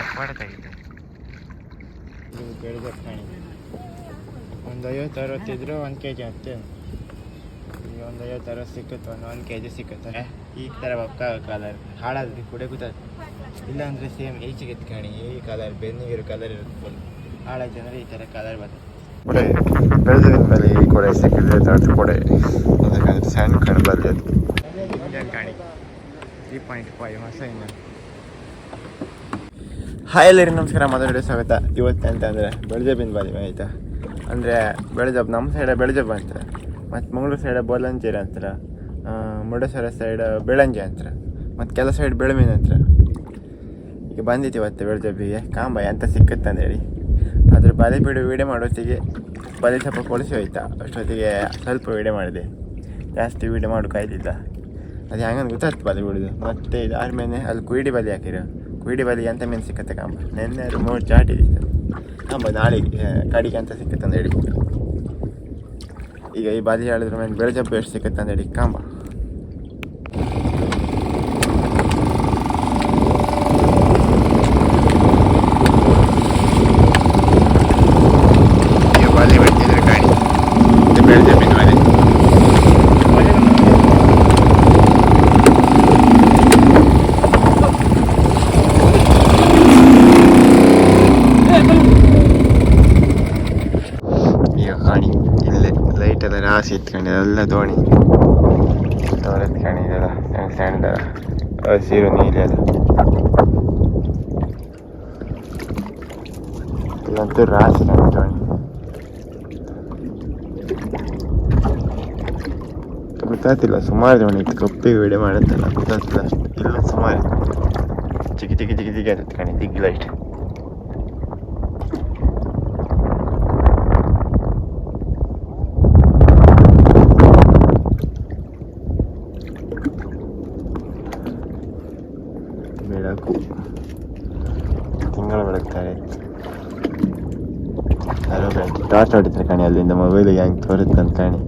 ಹಿಡ್ಕ ಮಾಡ್ತಾಯಿದ್ದೆ ಇದು ಬೆಳೆದ ಪ್ರಾಣಿ ಒಂದು ಐವತ್ತು ಅರವತ್ತಿದ್ರು ಒಂದು ಕೆ ಜಿ ಈಗ ಒಂದು ಐವತ್ತು ಅರವತ್ತು ಸಿಕ್ಕುತ್ತೆ ಒಂದು ಒಂದು ಕೆ ಜಿ ಸಿಕ್ಕುತ್ತೆ ಈ ಥರ ಬಕ್ಕ ಕಲರ್ ಹಾಳಾದ್ರೆ ಕೂಡ ಗೊತ್ತಾಗ್ತದೆ ಇಲ್ಲಾಂದರೆ ಸೇಮ್ ಈಚೆಗೆ ಎತ್ಕಾಣಿ ಈ ಕಲರ್ ಬೆನ್ನಿಗಿರೋ ಕಲರ್ ಇರುತ್ತೆ ಫುಲ್ ಹಾಳಾಯ್ತು ಅಂದರೆ ಈ ಥರ ಕಲರ್ ಬರ್ತದೆ ಕೊಡೆ ಬೆಳೆದ ಮೇಲೆ ಈ ಕೊಡೆ ಸಿಕ್ಕಿದ್ರೆ ದೊಡ್ಡ ಕೊಡೆ. ಅದಕ್ಕೆ ಸಣ್ಣ ಕಣ್ಣು ಬರ್ತದೆ ಕಾಣಿ. ತ್ರೀ ಪಾಯಿಂಟ್ ಫೈವ್ ಹೊಸ ಇನ್ನು ಹಾಯ್ ಎಲ್ಲರಿಗೂ ನಮಸ್ಕಾರ ಮಾತಾಡೋ ಸ್ವಾಗತ. ಇವತ್ತು ಅಂತಂದರೆ ಬೆಳಜಬ್ಬಿನ ಬಾಲಿ ಆಯಿತಾ? ಅಂದರೆ ಬೆಳಜಬ್ ನಮ್ಮ ಸೈಡ ಬೆಳಜಬ್ಬ ಅಂತಾರೆ ಮತ್ತು ಮಂಗಳೂರು ಸೈಡ ಬೋಲಂಜೀರ ಅಂತಾರೆ ಮುರುಡೇಶ್ವರ ಸೈಡ ಬೆಳಂಜಿ ಅಂತಾರೆ ಮತ್ತು ಕೆಲ ಸೈಡ್ ಬೆಳಮೀನು ಅಂತಾರೆ ಈಗ ಬಂದಿತ್ತು ಇವತ್ತು ಬೆಳಜಬ್ಬಿಗೆ ಕಾಂಬ ಅಂತ ಸಿಕ್ಕತ್ತೆ ಅಂತೇಳಿ ಅದ್ರ ಬಾಲಿ ಬಿಡು ವೀಡಿಯೋ ಮಾಡೋತ್ತಿಗೆ ಬಾಲಿ ಸ್ವಲ್ಪ ಕೊಳಿಸಿ ಹೋಯ್ತಾ. ಅಷ್ಟೊತ್ತಿಗೆ ಸ್ವಲ್ಪ ವೀಡಿಯೋ ಮಾಡಿದೆ. ಜಾಸ್ತಿ ವೀಡಿಯೋ ಮಾಡೋಕ್ಕಾಯ್ತಿಲ್ಲ ಅದು ಹೆಂಗಂದು ಗೊತ್ತಾಯ್ತು ಬಾಲಿ ಬಿಡೋದು ಮತ್ತು ಇದು ಆದ್ಮೇಲೆ ಅಲ್ಲಿ ಕುಯಿಡಿ ಬಲಿ ಹಾಕಿರು. ಕುಯ್ಡಿ ಬಲಿ ಅಂತ ಮೀನು ಸಿಕ್ಕತ್ತೆ ಕಾಂಬ? ನೆನ್ನೆ ಮೂರು ಚಾಟಿದಿತ್ತು ಕಾಂಬ ನಾಳೆಗೆ ಕಡಿಗೆ ಅಂತ ಸಿಕ್ಕತ್ತೆ ಅಂತ ಹೇಳಿ ಈಗ ಈ ಬಾಲಿ ಹೇಳಿದ್ರ ಮೇಲೆ ಬೆಳಜಬ್ಬು ಎಷ್ಟು ಸಿಕ್ಕತ್ತೆ ಅಂತ ಹೇಳಿ, ಕಾಂಬ ಈಗ ಬಾಲಿ ಬಿಡ್ತಿದ್ರೆ ಕಾಣಿ ಇದು ಬೆಳಜಬ್ಬಿನ ಬಾಲಿ ಈಗ ಕಾಣಿ ಇಲ್ಲೇ ಲೈಟ್ ಎಲ್ಲ ರಾಸಿ ಎತ್ಕೊಂಡು ಎಲ್ಲ ದೋಣಿ ದೋಣಿ ಎತ್ಕೊಂಡು ಇದೆಲ್ಲ ಸಣ್ಣ ಸಣ್ಣದ ಹಸಿರು ನೀಲಿ ಅದು ಇಲ್ಲಂತೂ ರಾಶಿ ದೋಣಿ ಗೊತ್ತಾಗ್ತಿಲ್ಲ ಸುಮಾರು ದೋಣಿ ಇತ್ತು ಕಪ್ಪಿಗೆ ವಿಡಿಯೋ ಮಾಡುತ್ತಲ್ಲ ಗೊತ್ತಾಗ್ತಿಲ್ಲ ಅಷ್ಟು ಇಲ್ಲ ಸುಮಾರು. ಚಿಕ್ಕ ಚಿಕ್ಕ ಚಿಕ್ಕ ಚಿಕ್ಕ ಇರುತ್ತೆ ಕಣಿ ದಿಗ್ಗಿ ಬೆಳಕು. ತಿಂಗಳ ಬೆಳಗ್ತಾರೆ ಹಲೋ ಬೆಳಕು ಟಾರ್ಚ್ ಹೊಡಿತಾರೆ ಕಣಿ ಅಲ್ಲಿಂದ ಮೊಬೈಲಿಗೆ ಹೆಂಗೆ ತೋರುತ್ತೆ ಅಂತ ಕಾಣಿ.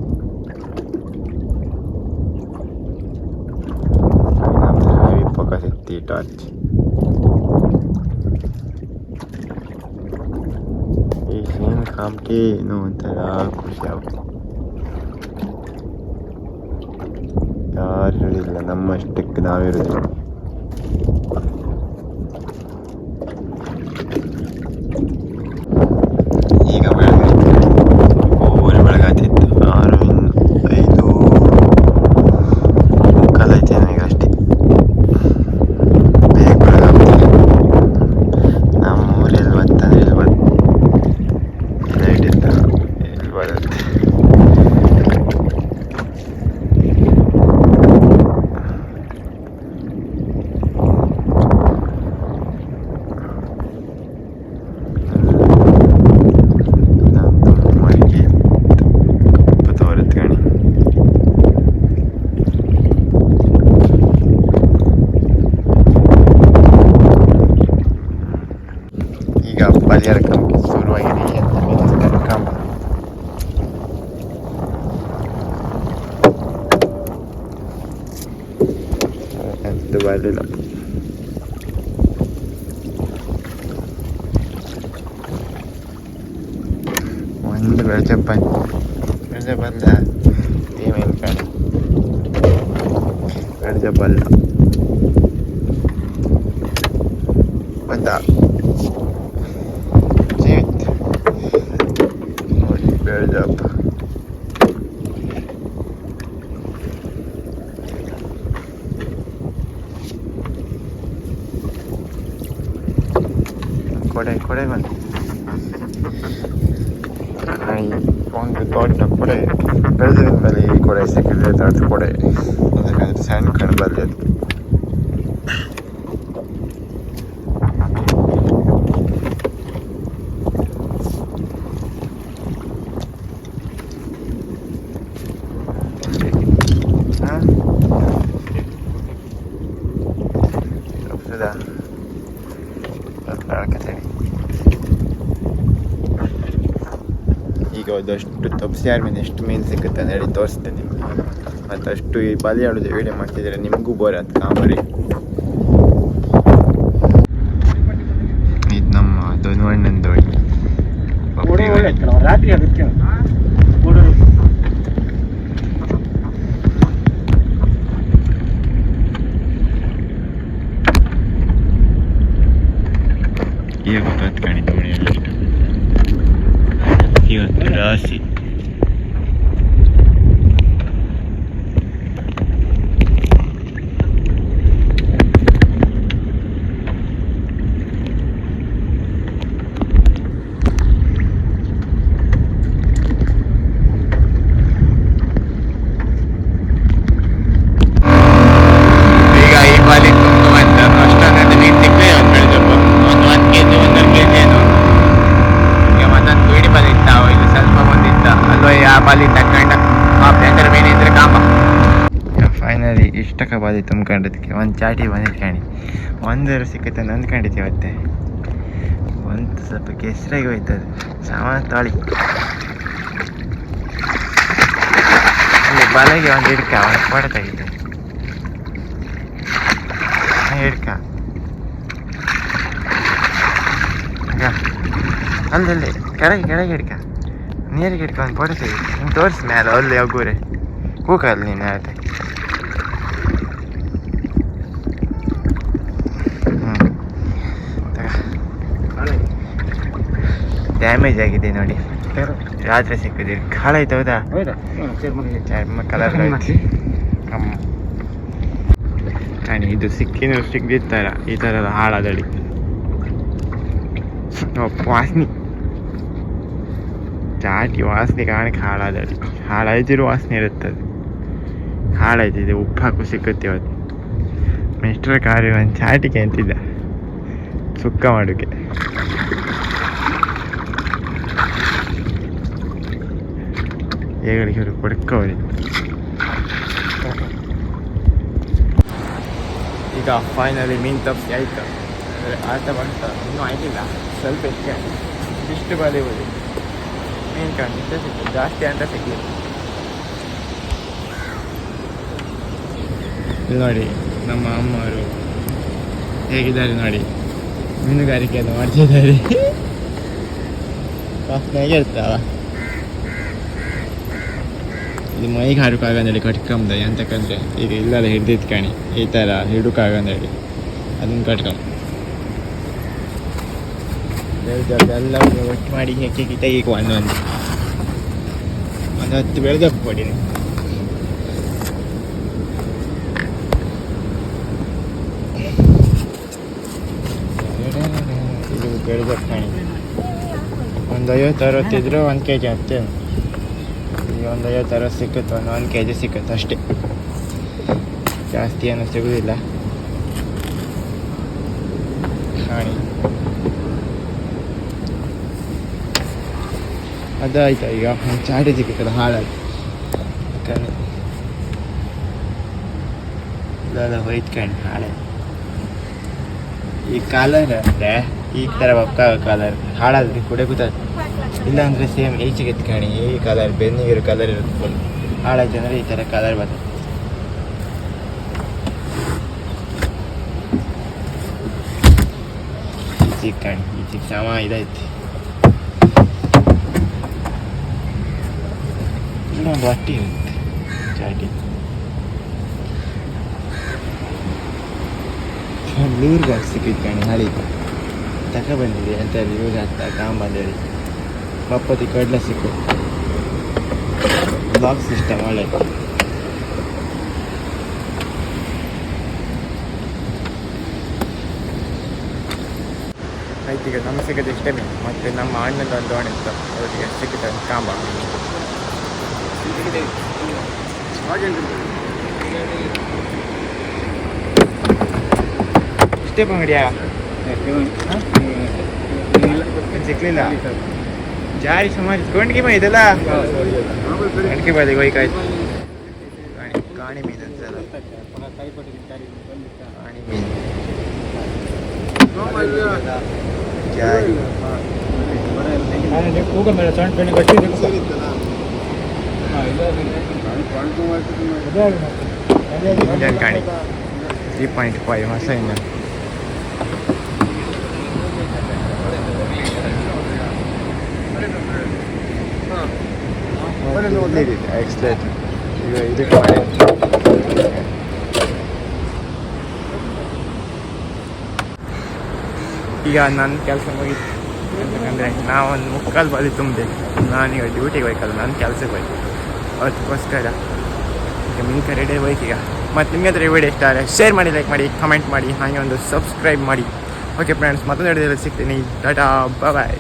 ಹೆವಿ ಫೋಕಸ್ ಇತ್ತು ಟಾರ್ಚ್ ಈ ಸೀನ್ ಕಾಮ್ಟಿ ಏನು ಒಂಥರ ಖುಷಿ ಆಗುತ್ತೆ. ಯಾರು ಹೇಳಿಲ್ಲ, ನಮ್ಮಷ್ಟಕ್ಕೆ ನಾವಿರೋದು ಈಗ ಬೆಳಗಾಯ್ತು ಓವರ್ ಬೆಳಗಾಯ್ತಿತ್ತು ಆರು ಇನ್ನು ಐದು ಮುಕ್ಕಾಲೈತೆ ಈಗ ಅಷ್ಟೇ ಬೇಗ ಬೆಳಗಾಗ್ತದೆ ನಮ್ಮ ಊರಲ್ಲಿ ಬರ್ತಂದ್ರೆ ಇಲ್ಲಿ ಬರ್ ಲೈಟ್ ಇಲ್ಲ ಇಲ್ಲಿ ಬರುತ್ತೆ ನಮ್ದು ಮಡಿಕೆ ಕಪ್ಪು ತೋರುತ್ತೆ ಕಣಿ ಈಗ ಬಲಿಯರ ಕಂಬ ಶುರುವಾಗಿದೆ ಅಂತ ಮೇಲಿನ ಕಂಬ ಎಂತ ಬರಲಿಲ್ಲ ಒಂದು ಬೆಳಚ ಬಂದು ಬೆಳಚ ಬಂದ ಏನೇನು ಕಾಣ ಬೆಳಚ ಬಲ್ಲ ಬಂದ ಜೀವಿತ್ これこれまではい今度とったこれプレゼントにこれしてくれたとこれだからサインからバレる ಈಗ ಒಂದಷ್ಟು ತಪ್ಪಿಸಿ ಯಾರ ಮೇಲೆ ಎಷ್ಟು ಮೀನು ಸಿಗುತ್ತೆ ಅಂತ ಹೇಳಿ ತೋರಿಸ್ತೇನೆ ನಿಮಗೆ ಮತ್ತು ಅಷ್ಟು ಈ ಬಲಿ ಆಡೋದು ವೀಡಿಯೋ ಮಾಡ್ತಿದ್ರೆ ನಿಮಗೂ ಬೋರ್ ಆಯ್ತು ಕಾಮರಿ ರಾತ್ರಿ ಅದಕ್ಕೆ ಮೂಡೂರು ಈಗ ಗೊತ್ತಾಯ್ತು ಕಾಣಿ ದೋಣಿಯಲ್ಲಿ ಇವತ್ತು ರಾಶಿ ಈಗ ಈ ಬಾಲಿ ತುಂಬ ಅಂತ ಅಷ್ಟೊಂದು ನೀರು ಸಿಕ್ಕೇ ಒಂದು ಬೆಳೆದಪ್ಪ ಒಂದು ಒಂದು ಕೆ ಜಿ ಒಂದೂವರೆ ಕೆ ಜಿ ಏನು ಈಗ ಮತ್ತೊಂದು ಬೀಡಿ ಬಾಲಿ ಇತ್ತಾವ ಇದು ಸ್ವಲ್ಪ ಬಂದಿತ್ತ ಫೈನಲಿ ಇಷ್ಟಕ್ಕೆ ಬಾದಿ ತುಂಬ್ಕೊಂಡಿದ್ದಕ್ಕೆ ಒಂದು ಚಾಟಿ ಬಂದಿತ್ತು ಕಾಣಿ. ಒಂದೂವರೆ ಸಿಕ್ಕತ್ತೆ ಅಂದ್ಕೊಂಡಿದ್ದೆ ಮತ್ತೆ ಒಂದು ಸ್ವಲ್ಪ ಕೆಸರಾಗಿ ಹೋಯ್ತದೆ. ಸಾಮಾನು ತಾಳಿ. ಅಲ್ಲಿ ಬಲೆಗೆ ಒಂದು ಹಿಡ್ಕ, ಒಂದು ಫೋಟೋ ಹಿಡ್ಕ. ಅಲ್ಲಲ್ಲಿ ಕೆಳಗೆ ಕೆಳಗೆ ಹಿಡ್ಕ. ನೀರಿಗೆ ಇಟ್ಕೊಂಡು ತೆಗಿ ನೀನು ತೋರಿಸಿ ಮೇಲೆ ಅಲ್ಲಿ ಹೋಗೋರೆ ಕೂಕಲ್ಲಿ ನೀನು ಹ್ಞೂ ಡ್ಯಾಮೇಜ್ ಆಗಿದೆ ನೋಡಿ ರಾತ್ರಿ ಸಿಕ್ಕಿದೆ ಕಾಳಾಯ್ತು ಹೌದಾ ಹೌದಾ ಚರ್ಮ ಕಲರ್ ಕಮ್ಮ ಕಾಣಿ ಇದು ಸಿಕ್ಕಿನ ಸಿಕ್ಕಿದ್ದಾರ ಈ ಥರದ ಹಾಳಾದಳಿ ವಾಸನೆ ಚಾಟಿ ವಾಸನೆ ಕಾಣಕ್ಕೆ ಹಾಳಾದಳು ಹಾಳಾಯ್ತಿರೋ ವಾಸನೆ ಇರುತ್ತದೆ. ಹಾಳಾಯ್ತಿದೆ ಉಪ್ಪು ಹಾಕು ಸಿಕ್ಕುತ್ತೆ ಇವತ್ತು. ಮಿಸ್ಟರ್ ಕಾರ್ಯ ಒಂದು ಚಾಟಿಗೆ ಅಂತಿದ್ದ. ಸುಕ್ಕ ಮಾಡೋಕೆ ಹೇಗಳಿಗೆ ಇವರು ಕೊಡ್ಕೋರಿ ಈಗ ಫೈನಲಿ ಮೀನು ತಪ್ಪಿಸಿ ಆಯ್ತು. ಅಂದರೆ ಆಟ ಬಂತ. ಇನ್ನೂ ಆಯ್ತಿಲ್ಲ. ಸ್ವಲ್ಪ ಇಷ್ಟ ಇಷ್ಟು ಬಾಲಿವುಡ್ ಮೀನು ಜಾಸ್ತಿ ಅಂತ ಸಿಗಲಿಲ್ಲ ಇದು ನೋಡಿ, ನಮ್ಮ ಅಮ್ಮವರು ಹೇಗಿದ್ದಾರೆ ನೋಡಿ. ಮೀನುಗಾರಿಕೆಯನ್ನು ಮಾಡ್ತಿದ್ದಾರೆ ವಾಸನೆಗೆ ಇರ್ತಾವ ಇದು ಮೈಗೆ ಹಾಡೋಕ್ಕಾಗಂದೇಳಿ ಕಟ್ಕೊಂಬ ಎಂತಕ್ಕಂದ್ರೆ ಈಗ ಇಲ್ಲೆಲ್ಲ ಹಿಡ್ದಿತ್ತು ಕಾಣಿ. ಈ ಥರ ಹಿಡೋಕ್ಕಾಗಂದೇಳಿ ಅದನ್ನು ಕಟ್ಕೊಂಬ ಎಲ್ಲ ಒಟ್ಟು ಮಾಡಿ ಹೆಕ್ಕಿ ತೆಗೀಕ ಒಂದೊಂದು ಒಂದು ಹತ್ತು ಬೆಳೆದಪ್ಪ ಕೊಡಿ ನೀವು ಇದು ಬೆಳೆದಪ್ಪ ಕಾಣಿ ಒಂದು ಐವತ್ತು ಅರವತ್ತಿದ್ರೆ ಒಂದು ಕೆ ಜಿ ಹತ್ತೇನು ಈಗ ಒಂದು ಐವತ್ತು ಅರವತ್ತು ಸಿಕ್ಕುತ್ತೆ ಒಂದು ಒಂದು ಕೆ ಜಿ ಸಿಕ್ಕುತ್ತೆ ಅಷ್ಟೇ ಜಾಸ್ತಿ ಏನು ಸಿಗುವುದಿಲ್ಲ ಕಾಣಿ ಅದಾಯ್ತು ಈಗ? ಚಾಟಿ ಸಿಕ್ಕಿತ್ತಲ್ಲ ಹಾಳಾಗಿ ಇಲ್ಲೆಲ್ಲ ಹೋಯ್ತು ಕಣ್ ಹಾಳೆ. ಈ ಕಾಲರ್ ಅಂದರೆ ಈ ಥರ ಒಕ್ಕ ಕಲರ್ ಹಾಳಾದ್ರೆ ಕೂಡ ಗೊತ್ತಾಗ್ತದೆ ಇಲ್ಲಾಂದ್ರೆ ಸೇಮ್ ಈಚೆಗೆ ಕಣಿ. ಈ ಕಲರ್ ಬೆನ್ನಿಗಿರೋ ಕಲರ್ ಇರುತ್ತೆ ಫುಲ್ ಹಾಳಾಯ್ತು ಅಂದರೆ ಈ ಥರ ಕಲರ್ ಬರ್ತದೆ ಈಚೆಗೆ ಕಣಿ, ಈಚೆಗೆ ಸಮ ಇದೈತಿ ಇಲ್ಲೊಂದು ಅಟ್ಟಿ ಇರುತ್ತೆ ಚಾಟಿ ಲೂರ್ ಬಾಕ್ಸ್ ಸಿಕ್ಕಿತ್ತು ಕಣಿ ಹಳಿ. ತಕ ಬಂದಿದೆ ಅಂತ ಯೂಸ್ ಆಗ್ತಾ ಕಾಂಬಂದೇಳಿ ಪಪ್ಪತಿ ಕಡ್ಲೆ ಸಿಕ್ಕು. ಬಾಕ್ಸ್ ಸಿಸ್ಟಮ್ ಒಳ್ಳೆ. ಆಯ್ತು, ಈಗ ನಮ್ಗೆ ಸಿಗೋದು ಇಷ್ಟೇ ಮತ್ತು ನಮ್ಮ ಅಣ್ಣದ ಒಂದು ದೋಣಿ ಇತ್ತು ಅವರಿಗೆ ಸಿಕ್ಕಿದೆ ಕಾಂಬ ಇಷ್ಟೇ ಬಂಗಡಿಯಾ ಸಿಕ್ಲಿಲ್ಲ ಜಾರಿ ಸುಮಾರು ಗೊಂಡಿಗೆ ಮೈ ಇದೆಲ್ಲ ಗಂಡಿಗೆ ಬಾದಿ ಹೋಯ್ಕಾಯ್ತು ಕಾಣಿ ಕಾಣಿ ಮೀನು ಅನ್ಸಲ್ಲ ಕಾಣಿ ಮೀನು ಜಾರಿ ಕೂಗ ಮೇಲೆ ಸಣ್ಣ ಪೆಣ್ಣು ಕಟ್ಟಿ ಇಂಜನ್ ಕಾಣಿ ತ್ರೀ ಪಾಯಿಂಟ್ ಫೈವ್ ಹೊಸ ಇಂಜನ್ ಇಲ್ಲಿದೆ ಎಕ್ಸ್ಲೇಟ್ ಈಗ ಇದಕ್ಕೆ ಮಾಡಿ ಈಗ ನನ್ನ ಕೆಲಸ ಮುಗೀತು ಯಾಕಂದರೆ ನಾವೊಂದು ಮುಕ್ಕಾಲು ಬಾಲಿ ತುಂಬಬೇಕು ನಾನೀಗ ಡ್ಯೂಟಿಗೆ ಹೋಯ್ಕಲ್ಲ ನನ್ನ ಕೆಲಸಕ್ಕೆ ಹೋಯ್ತು ಅದಕ್ಕೋಸ್ಕರ ಈಗ ಮಿಂಕ ರೆಡಿ ಹೋಯ್ತು ಈಗ. ಮತ್ತು ನಿಮಗೆ ಹತ್ರ ವಿಡಿಯೋ ಇಷ್ಟ ಆದರೆ ಶೇರ್ ಮಾಡಿ ಲೈಕ್ ಮಾಡಿ ಕಮೆಂಟ್ ಮಾಡಿ, ಹಾಗೆ ಒಂದು ಸಬ್ಸ್ಕ್ರೈಬ್ ಮಾಡಿ. ಓಕೆ ಫ್ರೆಂಡ್ಸ್ ಮತ್ತೊಂದು ವಿಡಿಯೋದಲ್ಲಿ ಸಿಗ್ತೀನಿ. ಟಾಟಾ ಬಾಯ್